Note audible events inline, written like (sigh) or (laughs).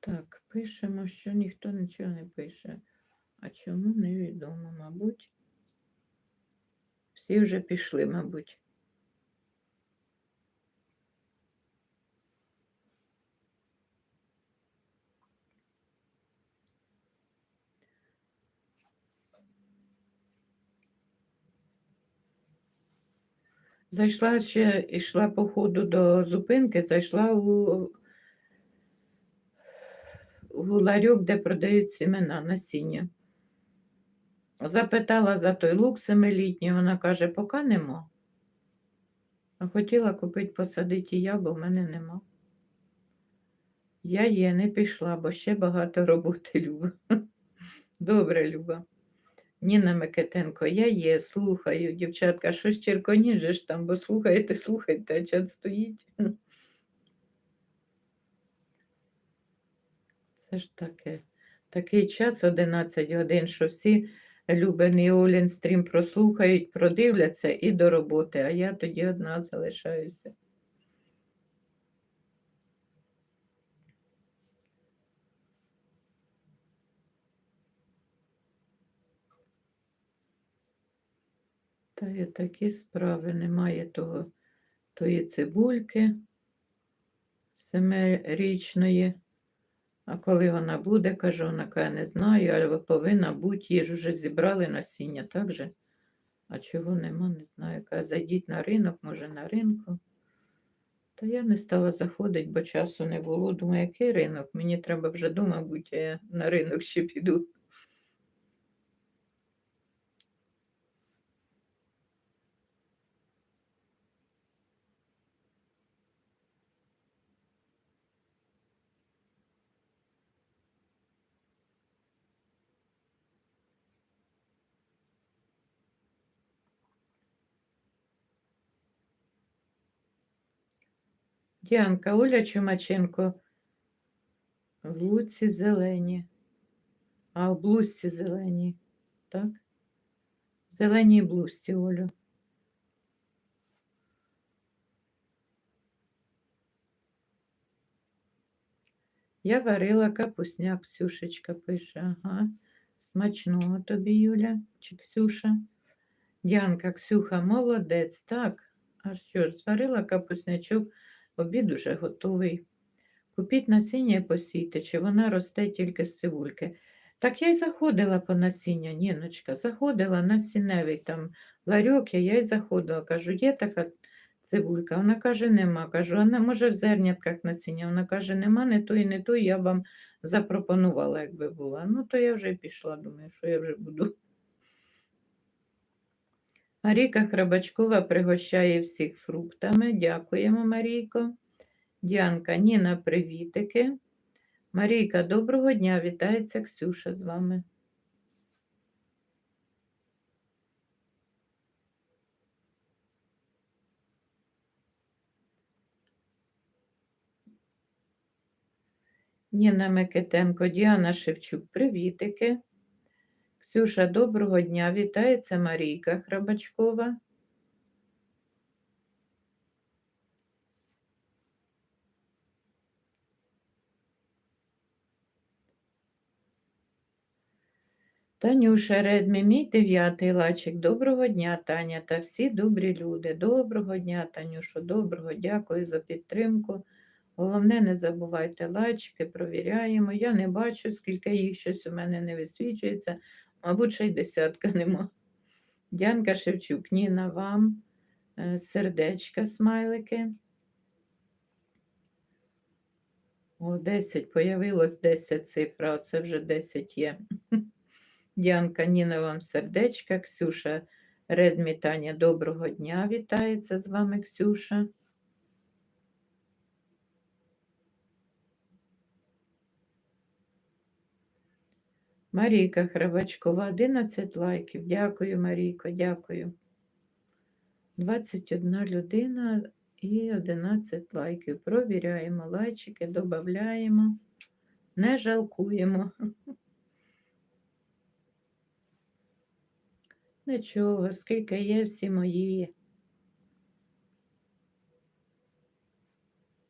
Так, пишемо, що ніхто нічого не пише. А чому невідомо, мабуть. Всі вже пішли, мабуть. Зайшла ще, йшла по ходу до зупинки, зайшла у, у ларьок, де продають сімена насіння. Запитала за той лук семилітній, вона каже, поки нема. А хотіла купити посадити я, бо в мене нема. Я є, не пішла, бо ще багато роботи, Люба. (laughs) Добре, Люба. Ніна Микитенко, я є, слухаю, дівчатка, щось черконіжеш там, бо слухаєте, слухайте, а чат стоїть. Це ж таке. Такий час 11 годин, що всі Любин Олін стрім прослухають, продивляться і до роботи, а я тоді одна залишаюся. Та є такі справи, немає того, тої цибульки семирічної. А коли вона буде, кажу, вона каже, не знаю, але повинна бути, ж вже зібрали насіння, так же? А чого нема, не знаю. Каже, зайдіть на ринок, може на ринку. Та я не стала заходити, бо часу не було. Думаю, який ринок? Мені треба вже дома бути, а я на ринок ще піду. Діанка, Оля Чумаченко в луці зелені, а в блузці зелені, так? Зеленій блузці, Олю. Я варила капусняк, Ксюшечка пише. Ага. Смачного тобі, Юля чи Ксюша. Діанка, Ксюха, молодець, так. А що ж, зварила капуснячок, обід уже готовий. Купіть насіння і посійте, чи вона росте тільки з цибульки. Так я й заходила по насіння, Ніночка, заходила на сіневий там ларьок, я й заходила. Кажу, є така цибулька. Вона каже, нема. Кажу, а не- може в зернятках насіння. Вона каже, нема, не то і не то, я вам запропонувала, якби була. Ну, то я вже пішла, думаю, що я вже буду. Марійка Храбачкова пригощає всіх фруктами. Дякуємо, Марійко. Діанка, Ніна, привітики. Марійка, доброго дня, вітається Ксюша з вами. Ніна Микитенко, Діана Шевчук, привітики. Ксюша, доброго дня, вітається Марійка Храбачкова. Танюша Редмі, мій дев'ятий лачик. Доброго дня, Таня та всі добрі люди. Доброго дня, Танюшо, доброго, дякую за підтримку. Головне, не забувайте лайчики, провіряємо. Я не бачу, скільки їх щось у мене не висвічується, мабуть, ще й десятка нема. Дянка Шевчук, Ніна, вам е, сердечка, смайлики. О, 10, появилось 10 цифра, оце вже 10 є. (laughs) Діанка, Ніна, вам сердечка, Ксюша, Редмі, Таня, доброго дня, вітається з вами Ксюша. Марійка Храбачкова, 11 лайків. Дякую, Марійко, дякую. 21 людина і 11 лайків. Провіряємо лайчики, додаємо, не жалкуємо. (laughs) Нічого, скільки є, всі мої.